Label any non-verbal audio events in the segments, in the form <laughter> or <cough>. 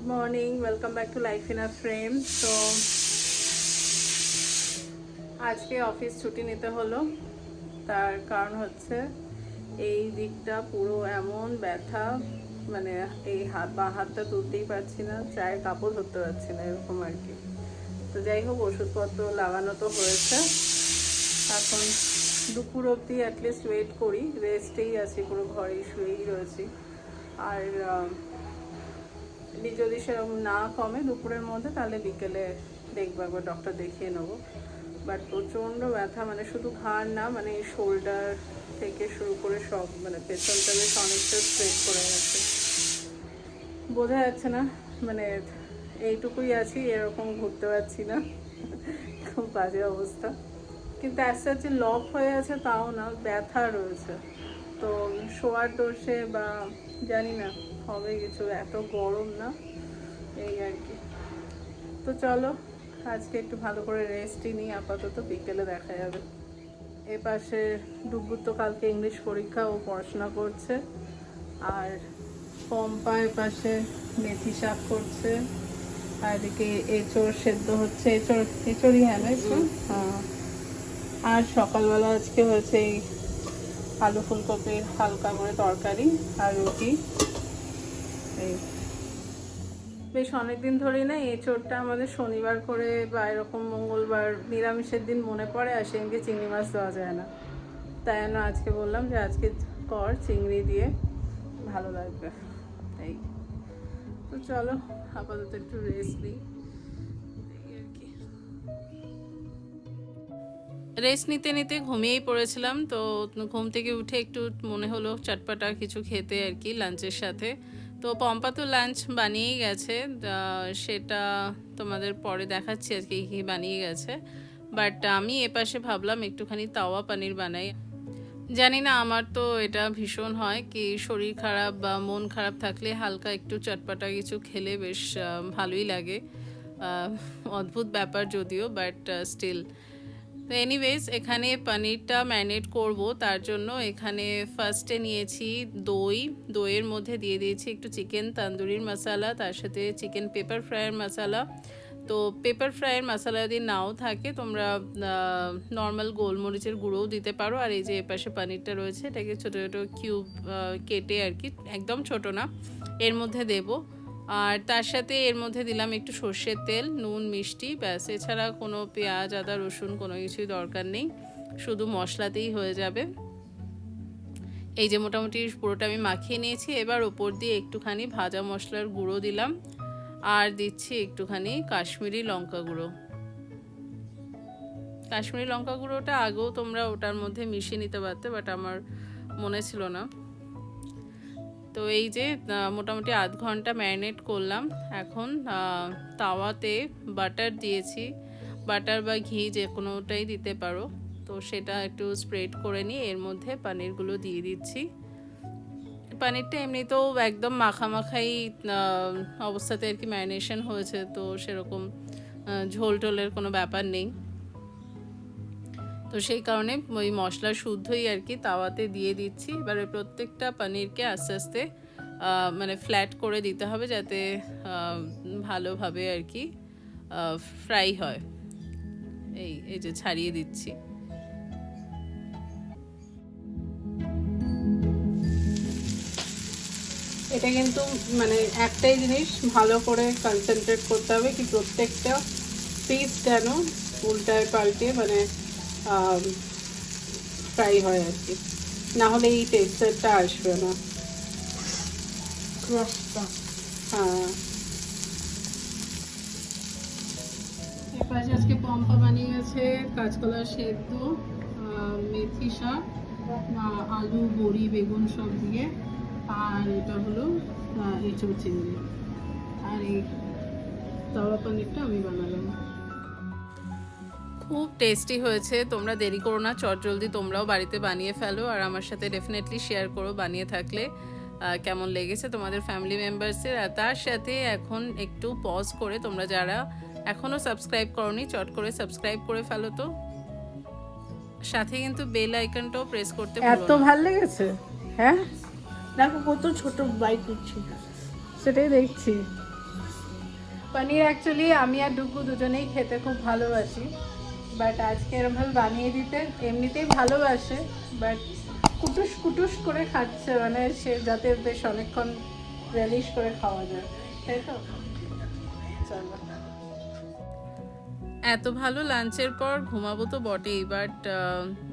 Good morning welcome back to life in a frame তো আজকে office ছুটি নিতে হলো। তার কারণ হচ্ছে এই দিকটা পুরো এমন ব্যথা মানে এই হাত, বা হাতটা তুলতেই পারছি না, চায়ের কাপড় ধরতে পারছি না, এরকম আর কি। তো যাই হোক, ওষুধপত্র লাগানো তো হয়েছে। এখন দুপুর অবধি অ্যাটলিস্ট ওয়েট করি। রেস্টেই আছি, পুরো ঘরেই শুয়েই রয়েছি। আর যদি- সেরকম না কমে দুপুরের মধ্যে, তাহলে বিকেলে দেখব, একবার ডক্টর দেখিয়ে নেব। বাট প্রচণ্ড ব্যথা মানে শুধু ঘাড় না মানে শোল্ডার থেকে শুরু করে সব মানে পেছনটা বেশ অনেকটা স্ট্রেট করে গেছে। বোঝা যাচ্ছে না মানে এইটুকুই আছি, এরকম ঘুরতে পারছি না। খুব বাজে অবস্থা। কিন্তু আস্তে যে লক হয়ে আছে, তাও না, ব্যথা রয়েছে। তো শোয়ার দোষে বা জানি না। হবে কিছু এত গরম না? এই আর কি। তো চলো আজকে একটু ভালো করে রেস্টই নিই আপাতত বিকেলে দেখা যাবে। এ পাশে ডুবুর তো কালকে ইংলিশ পরীক্ষা ও পড়াশোনা করছে। আর পম্পা এ পাশে মেথি শাক করছে। আর এদিকে এঁচড় সেদ্ধ হচ্ছে এঁচড় এঁচড়ই হ্যাঁ হ্যাঁ। আর সকালবেলা আজকে হয়েছে এই আলু ফুলকপির হালকা করে তরকারি আর রুটি। এই বেশ অনেকদিন ধরেই না এঁচড়টা আমাদের শনিবার করে বা এরকম মঙ্গলবার নিরামিষের দিন মনে পড়ে আর সেদিনকে চিংড়ি মাছ দেওয়া যায় না। তাই জন্য আজকে বললাম যে আজকে কর চিংড়ি দিয়ে ভালো লাগবে। এই তো চলো, আপাতত একটু রেস্ট নিই। রেস্ট নিতে নিতে ঘুমিয়েই পড়েছিলাম, তো ঘুম থেকে উঠে একটু মনে হলো চটপটা কিছু খেতে আর কি লাঞ্চের সাথে। তো পম্পা তো লাঞ্চ বানিয়েই গেছে সেটা তোমাদের পরে দেখাচ্ছি আজকে কী বানিয়ে গেছে। বাট আমি এপাশে ভাবলাম একটুখানি তাওয়া পানির বানাই। জানি না, আমার তো এটা ভীষণ হয় কি শরীর খারাপ বা মন খারাপ থাকলে হালকা একটু চটপাটা কিছু খেলে বেশ ভালোই লাগে। অদ্ভুত ব্যাপার যদিও বাট স্টিল তো এনিওয়েজ এখানে পনিরটা ম্যারিনেট করব। তার জন্য এখানে ফার্স্টে নিয়েছি দই। দইয়ের মধ্যে দিয়ে দিয়েছি একটু চিকেন তান্দুরির মশলা, তার সাথে চিকেন পেপার ফ্রাইয়ের মশলা। তো পেপার ফ্রাইয়ের মশলা যদি নাও থাকে, তোমরা নর্মাল গোলমরিচের গুঁড়োও দিতে পারো। আর এই যে এপাশে পনিরটা রয়েছে, এটাকে ছোটো ছোটো কিউব কেটে আর কি, একদম ছোট না, এর মধ্যে দেবো। আর তার সাথে এর মধ্যে দিলাম একটু সর্ষের তেল, নুন, মিষ্টি, ব্যাস। এছাড়া কোনো পেঁয়াজ, আদা, রসুন কোনো কিছুই দরকার নেই, শুধু মশলাতেই হয়ে যাবে। এই যে মোটামুটি পুরোটা আমি মাখিয়ে নিয়েছি। এবার ওপর দিয়ে একটুখানি ভাজা মশলার গুঁড়ো দিলাম। আর দিচ্ছি একটুখানি কাশ্মীরি লঙ্কা গুঁড়ো। কাশ্মীরি লঙ্কা গুঁড়োটা আগেও তোমরা ওটার মধ্যে মিশিয়ে নিতে পারতে, বাট আমার মনে ছিল না। তো এই যে মোটামুটি আধ ঘণ্টা ম্যারিনেট করলাম। এখন তাওয়াতে বাটার দিয়েছি। বাটার বা ঘি যে কোনোটাই দিতে পারো। তো সেটা একটু স্প্রেড করে নিয়ে এর মধ্যে পানিরগুলো দিয়ে দিচ্ছি। পানিরটা এমনিতেও একদম মাখামাখাই অবস্থাতে আর কি ম্যারিনেশন হয়েছে। তো সেরকম ঝোল টোলের কোনো ব্যাপার নেই। তো সেই কারণে ওই মশলা শুদ্ধই আর কি তাওয়াতে দিয়ে দিচ্ছি। এবারে প্রত্যেকটা পনিরকে আস্তে আস্তে মানে ফ্ল্যাট করে দিতে হবে যাতে ভালোভাবে আর কি ফ্রাই হয়। এই এই যে ছাড়িয়ে দিচ্ছি। এটা কিন্তু মানে একটাই জিনিস, ভালো করে কনসেন্ট্রেট করতে হবে কি প্রত্যেকটা পিস যেন উল্টায় পাল্টে মানে ফ্রাই হয় আর কি। না হলে এই টেক্সচারটা আসবে না। হ্যাঁ। এপাশে আজকে পম্পা বানিয়ে গেছে কাঁচকলা সেদ্ধ মেথি শাক আলু বড়ি বেগুন সব দিয়ে। আর এটা হলো এঁচড় চিংড়ি। আর এই তাওয়া পনিরটা আমি বানালাম। খুব টেস্টি হয়েছে। তোমরা দেরি করো না চটজলদি তোমরাও বাড়িতে বানিয়ে ফেলো আর আমার সাথে ডেফিনেটলি শেয়ার করো বানিয়ে থাকলে কেমন লেগেছে তোমাদের ফ্যামিলি মেম্বার্সের আর তার সাথে এখন একটু পজ করে তোমরা যারা এখনও সাবস্ক্রাইব করনি চট করে সাবস্ক্রাইব করে ফেলো তো। সাথে কিন্তু বেল আইকনটাও প্রেস করতে ভুলো এত ভালো লেগেছে? হ্যাঁ? দেখো কত ছোট বাইক দিচ্ছি সেটাই দেখছি। পনির অ্যাকচুয়ালি আমি আর ডুগু দুজনেই খেতে খুব ভালোবাসি। বাট আজকে এরমভাবে বানিয়ে দিতে এমনিতেই ভালোবাসে, বাট কুটুস কুটুস করে খাচ্ছে মানে সে যাতে বেশ অনেকক্ষণ রেলিশ করে খাওয়া যায়। তাই তো? এত ভালো লাঞ্চের পর ঘুমাবো তো বটেই, বাট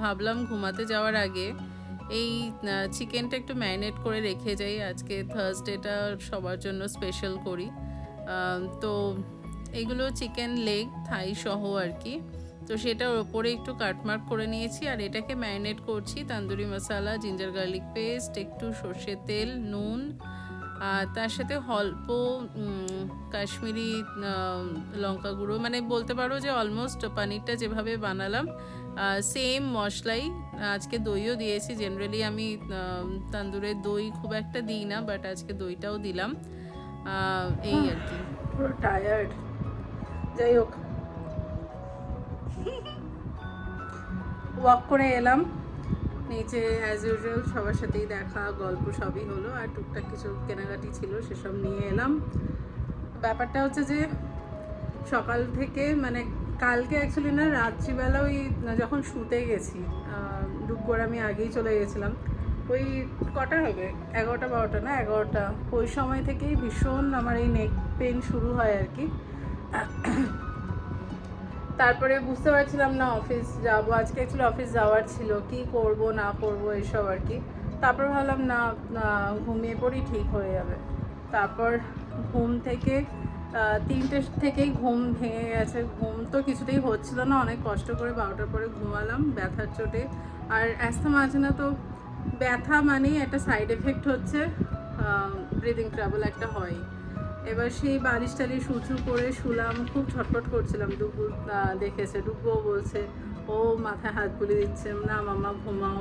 ভাবলাম ঘুমাতে যাওয়ার আগে এই চিকেনটা একটু ম্যারিনেট করে রেখে যাই। আজকে থার্সডেটা সবার জন্য স্পেশাল করি। তো এগুলো চিকেন লেগ থাই সহ আর কি। তো সেটার ওপরে একটু কাটমার্ক করে নিয়েছি আর এটাকে ম্যারিনেট করছি tandoori masala ginger garlic paste একটু সর্ষের তেল নুন আর তার সাথে অল্প কাশ্মীরি লঙ্কা গুঁড়ো। মানে বলতে পারো যে অলমোস্ট পানিরটা যেভাবে বানালাম সেম মশলাই আজকে দইও দিয়েছি। জেনারেলি আমি আহ, তান্দুরে দই খুব একটা দিই না বাট আজকে দইটাও দিলাম। এই আর কি। টায়ার্ড যাই হোক। ওয়াক করে এলাম। নিচে অ্যাজ ইউজুয়াল সবার সাথেই দেখা, গল্প সবই হলো, আর টুকটাক কিছু কেনাকাটি ছিল, সেসব নিয়ে এলাম। ব্যাপারটা হচ্ছে যে, সকাল থেকে মানে কালকে অ্যাকচুয়ালি না, রাত্রিবেলা ওই যখন শুতে গেছি দুপুর আমি আগেই চলে গেছিলাম, ওই কটা হবে? এগারোটা, বারোটা না? এগারোটা। ওই সময় থেকেই ভীষণ আমার এই নেক পেন শুরু হয় আর কি। তারপরে বুঝতে পারছিলাম না অফিস যাব। আজকে অ্যাকচুয়ালি অফিস যাওয়ার ছিল। কি করব, না করব, এসব আর কি। তারপর ভাবলাম, না ঘুমিয়ে পড়ি, ঠিক হয়ে যাবে। তারপর ঘুম থেকে তিনটে থেকেই ঘুম ভেঙে গেছে। ঘুম তো কিছুতেই হচ্ছিল না। অনেক কষ্ট করে বারোটার পরে ঘুমালাম ব্যথার চোটে। আর অ্যাস্থমা আছে না তো, ব্যথা মানেই একটা সাইড এফেক্ট হচ্ছে ব্রিদিং ট্রাবল একটা হয়। এবার সেই বালিশ টালিশ উঁচু করে শুলাম, খুব ছটফট করছিলাম। ডুবু দেখেছে ডুবুও বলছে, ও মাথায় হাত বুলিয়ে দিচ্ছে, না মামা ঘুমাও,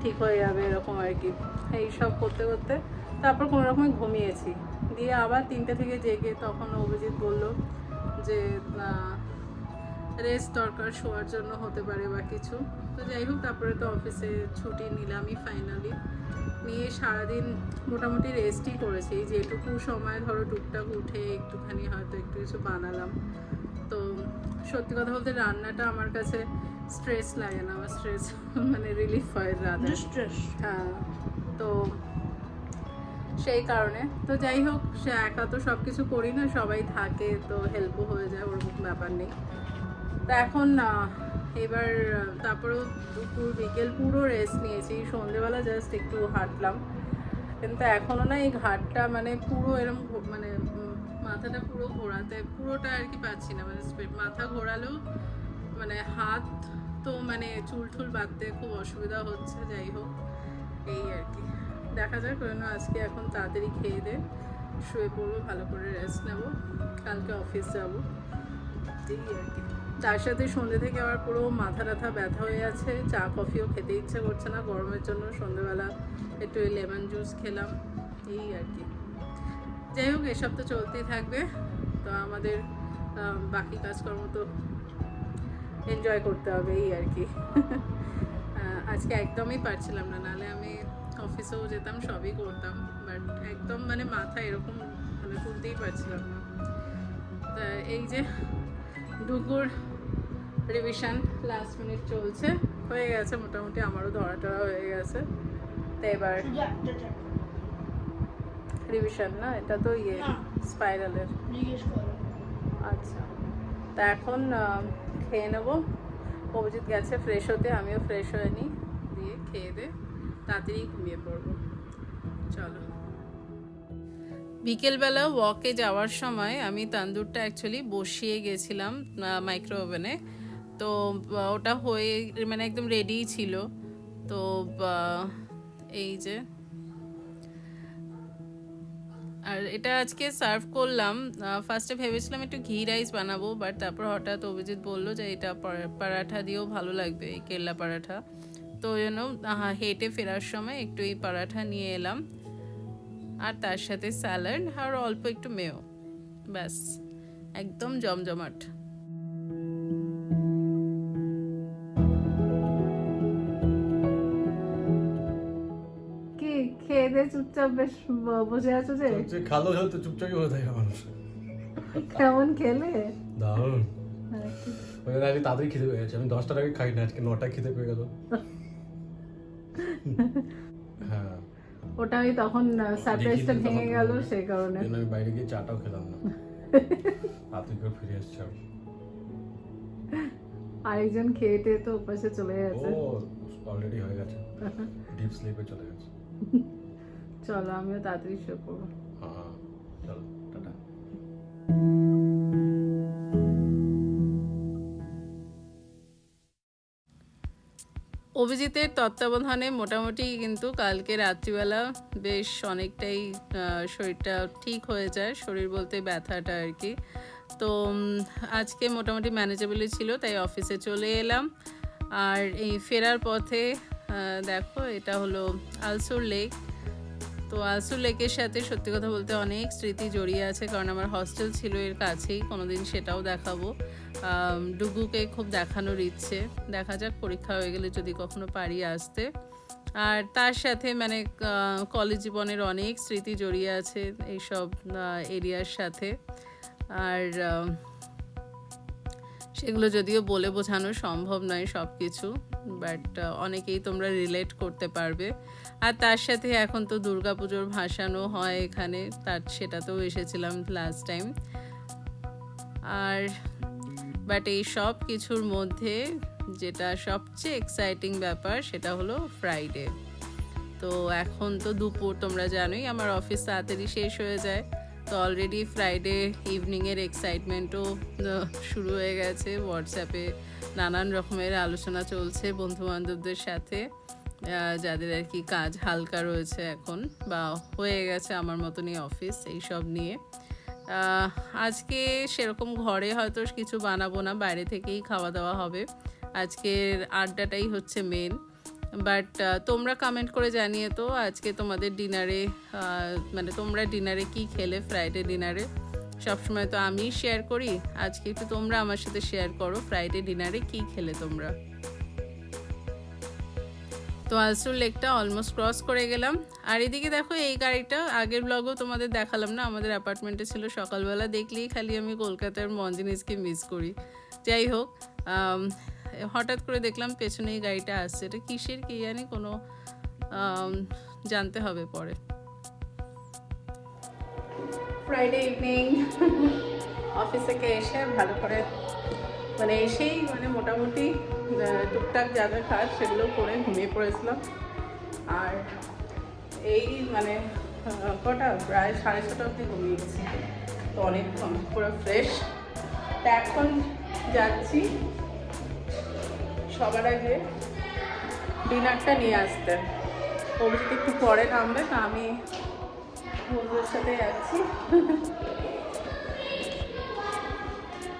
ঠিক হয়ে যাবে, এরকম আর কি। এই সব করতে করতে তারপর কোনো রকমে ঘুমিয়েছি। দিয়ে আবার তিনটে থেকে জেগে তখন অভিজিৎ বলল যে রেস্ট দরকার, শোয়ার জন্য হতে পারে বা কিছু। তো যাই হোক, তারপরে তো অফিসে ছুটি নিলামই ফাইনালি নিয়ে সারাদিন মোটামুটি রেস্টই করেছি। এই যেটুকু সময় ধরো টুকটাক উঠে একটুখানি হয়তো একটু কিছু বানালাম। তো সত্যি কথা বলতে রান্নাটা আমার কাছে স্ট্রেস লাগে না। আমার স্ট্রেস <laughs> মানে রিলিফ হয় রাতে হ্যাঁ তো সেই কারণে। তো যাই হোক সে একা তো সব কিছু করি না সবাই থাকে তো হেল্পও হয়ে যায় ওরকম ব্যাপার নেই। তা এখন এবার তারপরেও দুপুর, বিকেল পুরো রেস্ট নিয়েছি। সন্ধেবেলা জাস্ট একটু হাঁটলাম। কিন্তু এখনও না এই ঘাটটা মানে পুরো এরম মানে মাথাটা পুরো ঘোরাতে, পুরোটা আর কি পাচ্ছি না। মানে মাথা ঘোরালেও মানে হাত তো মানে চুল টুল বাঁধতে খুব অসুবিধা হচ্ছে, যাই হোক। এই আর কি। দেখা যাক কেন আজকে এখন তাড়াতাড়ি খেয়ে দে, শুয়ে পড়ব, ভালো করে রেস্ট নেব। কালকে অফিস যাব। এই আর কি। তার সাথে সন্ধ্যে থেকে আবার পুরো মাথা ব্যথা ব্যথা হয়ে আছে, চা, কফিও খেতে ইচ্ছে করছে না, গরমের জন্য সন্ধ্যেবেলা একটু লেমন জুস খেলাম, এই আর কি। যাই হোক, এসব তো চলতেই থাকবে, তো আমাদের বাকি কাজকর্ম তো এনজয় করতে হবে, এই আর কি। আজকে একদমই পারছিলাম না নাহলে আমি অফিসেও যেতাম, সবই করতাম বাট একদম মানে মাথা এরকম মানে তুলতেই পারছিলাম না। এই যে ডুগুর রিভিশন লাস্ট মিনিট চলছে। হয়ে গেছে মোটামুটি আমারও ধরা টরা হয়ে গেছে। তো এবার রিভিশন না? এটা তো ইয়ে। স্পাইরালের আচ্ছা। তা এখন খেয়ে নেব। অভিজিৎ গেছে ফ্রেশ হতে আমিও ফ্রেশ হয়ে নিই। দিয়ে খেয়ে দে। তাড়াতাড়ি ঘুমিয়ে পড়ব। চলো। বিকেলবেলা ওয়াকে যাওয়ার সময় আমি তান্দুরটা অ্যাকচুয়ালি বসিয়ে গেছিলাম মাইক্রো ওভেনে তো ওটা হয়ে মানে একদম রেডিই ছিল। তো এই যে। আর এটা আজকে সার্ভ করলাম। ফার্স্টে ভেবেছিলাম একটু ঘি রাইস বানাবো বাট তারপর হঠাৎ অভিজিৎ বলল যে এটা পরা- পরাঠা দিয়েও ভালো লাগবে, এই কেল্লা পরাঠা। তো জন্য হেঁটে ফেরার সময় একটু এই পরাঠা নিয়ে এলাম। আর তার সাথে স্যালাড আর অল্প একটু মেও ব্যাস একদম জমজমাট। কি খেয়ে দিয়ে চুপচাপ বেশ বসে আছো যে? খালো হলে তো চুপচাপই হয়ে থাকে মানুষ। কেমন খেলে? দারুণ। হ্যাঁ, ওই জন্য আজকে তাড়াতাড়ি খিদে পেয়ে গেছে। আমি দশটার আগে খাই না আজকে নটায় খেতে পেয়ে গেল। <laughs> ওটা ওই তখন সারপ্রাইজটা ভেঙে গেল সেই কারণে। আমি বাইরে গিয়ে চাটাও খেলাম না। <laughs> রাত্রি করে ফিরে এসছি। আরেকজন খেয়ে টেয়ে তো উপাসে চলে ও গেছে অলরেডি হয়ে গেছে। ডিপ স্লিপে চলে গেছে। <laughs> চলো আমিও তাড়াতাড়ি শুয়ে পড়ব। হ্যাঁ চলো টাটা। অভিজিতের তত্ত্বাবধানে মোটামুটি কিন্তু কালকে রাত্রিবেলা বেশ অনেকটাই শরীরটা ঠিক হয়ে যায়, শরীর বলতে ব্যথাটা আর কি। তো আজকে মোটামুটি ম্যানেজেবলই ছিল, তাই অফিসে চলে এলাম। আর এই ফেরার পথে দেখো, এটা হলো আলসুর লেক তো আলসুর লেকের সাথে সত্যি কথা বলতে অনেক স্মৃতি জড়িয়ে আছে, কারণ আমার হস্টেল ছিল এর কাছেই, কোনোদিন সেটাও দেখাবো। ডুগুকে খুব দেখানোর ইচ্ছে। দেখা যাক, পরীক্ষা হয়ে গেলে যদি কখনো পারি আসতে। আর তার সাথে মানে কলেজ জীবনের অনেক স্মৃতি জড়িয়ে আছে এইসব এরিয়ার সাথে। আর সেগুলো যদিও বলে বোঝানো সম্ভব নয় সব কিছু বাট অনেকেই তোমরা রিলেট করতে পারবে। আর তার সাথে এখন তো দুর্গাপুজোর ভাসানো হয় এখানে, তার সেটাতেও এসেছিলাম লাস্ট টাইম আর বাট এই সব কিছুর মধ্যে যেটা সবচেয়ে এক্সাইটিং ব্যাপার সেটা হলো ফ্রাইডে তো এখন তো দুপুর, তোমরা জানোই আমার অফিস তাড়াতাড়ি শেষ হয়ে যায়। তো অলরেডি ফ্রাইডে ইভিনিংয়ের এক্সাইটমেন্টও শুরু হয়ে গেছে। হোয়াটসঅ্যাপে নানান রকমের আলোচনা চলছে বন্ধু বান্ধবদের সাথে যাদের আর কি কাজ হালকা রয়েছে এখন বা হয়ে গেছে আমার মতনই অফিস এইসব নিয়ে। আজকে সেরকম ঘরে হয়তো কিছু বানাবো না, বাইরে থেকেই খাওয়া দাওয়া হবে। আজকের আড্ডাটাই হচ্ছে মেন বাট তোমরা কমেন্ট করে জানিয়ে তো আজকে তোমাদের ডিনারে মানে তোমরা ডিনারে কি খেলে? ফ্রাইডে ডিনারে সবসময় তো আমি শেয়ার করি। আজকে একটু তোমরা আমার সাথে শেয়ার করো ফ্রাইডে ডিনারে কি খেলে তোমরা? তো আলসুর লেকটা অলমোস্ট ক্রস করে গেলাম। আর এদিকে দেখো এই গাড়িটা আগের ব্লগও তোমাদের দেখালাম না? আমাদের অ্যাপার্টমেন্টে ছিল সকালবেলা। দেখলেই খালি আমি কলকাতার মঞ্জিনিসকে মিস করি। যাই হোক আম, হঠাৎ করে দেখলাম পেছনে এই গাড়িটা আসছে। এটা কিসের কি জানি কোনো জানতে হবে পরে। ফ্রাইডে ইভিনিং অফিস থেকে এসে ভালো করে মানে এসেই মানে মোটামুটি টুকটাক যা যা কাজ সেগুলো করে ঘুমিয়ে পড়েছিলাম। আর এই মানে কটা? প্রায় সাড়ে ছটা অবধি ঘুমিয়ে গেছি। তো অনেকক্ষণ, পুরো ফ্রেশ তা এখন যাচ্ছি সবার আগে ডিনারটা নিয়ে আসতে। অভিজিৎ একটু পরে নামবে না আমি বন্ধুদের সাথে যাচ্ছি।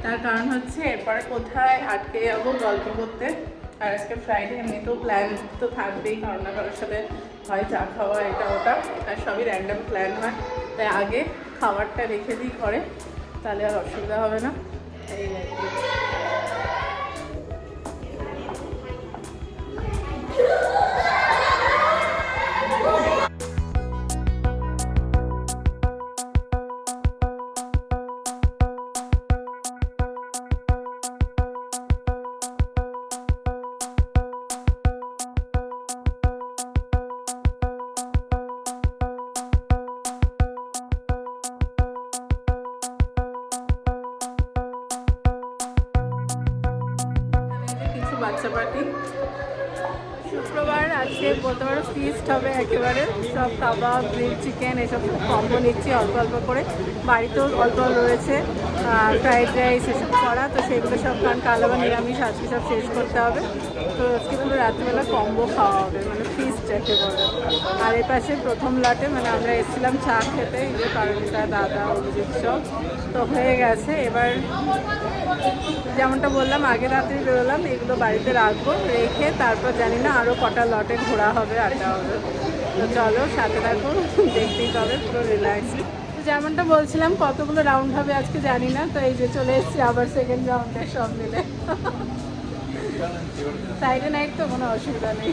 তার কারণ হচ্ছে এরপরে কোথায় আটকে যাব গল্প করতে। আর আজকে ফ্রাইডে এমনিতেও প্ল্যান তো থাকবেই, কারণ না কারোর সাথে হয় চা খাওয়া, এটা ওটা। আর সবই র্যান্ডাম প্ল্যান হয় তাই আগে খাবারটা রেখে দিই ঘরে, তাহলে আর অসুবিধা হবে না। এই আর কি। পার্টি। শুক্রবার আজকে বলতে পারো ফিস্ট হবে একেবারে। সব কাবাব গ্রিল চিকেন এসব কম্বো নিচ্ছি অল্প অল্প করে। বাড়িতেও অল্প অল্প রয়েছে ফ্রাইড রাইস এসব করা। তো সেগুলো সব কারণ কালো বা নিরামিষ, আজকে সব শেষ করতে হবে। তো আজকে পুরো রাত্রিবেলা কম্বো খাওয়া হবে। মানে ফিস্ট যাকে বলে। আর এর পাশে প্রথম লটে মানে আমরা এসেছিলাম চা খেতে, এই যে পারমিতা দাদা, অভিজিৎ সব। তো হয়ে গেছে। এবার যেমনটা বললাম, আগে রাত্রে বেরোলাম, এগুলো বাড়িতে রাখব, রেখে তারপর জানি না আরও কটা লটে ঘোরা হবে, আড্ডা হবে। তো চলো সাথে থাকো, দেখতেই পাবে, পুরো রিল্যাক্স যেমনটা বলছিলাম, কতগুলো রাউন্ড হবে আজকে জানি না, তো এই যে চলে এসেছি আবার সেকেন্ড রাউন্ডে সব মিলে। ফ্রাইডে নাইট তো কোনো অসুবিধা নেই।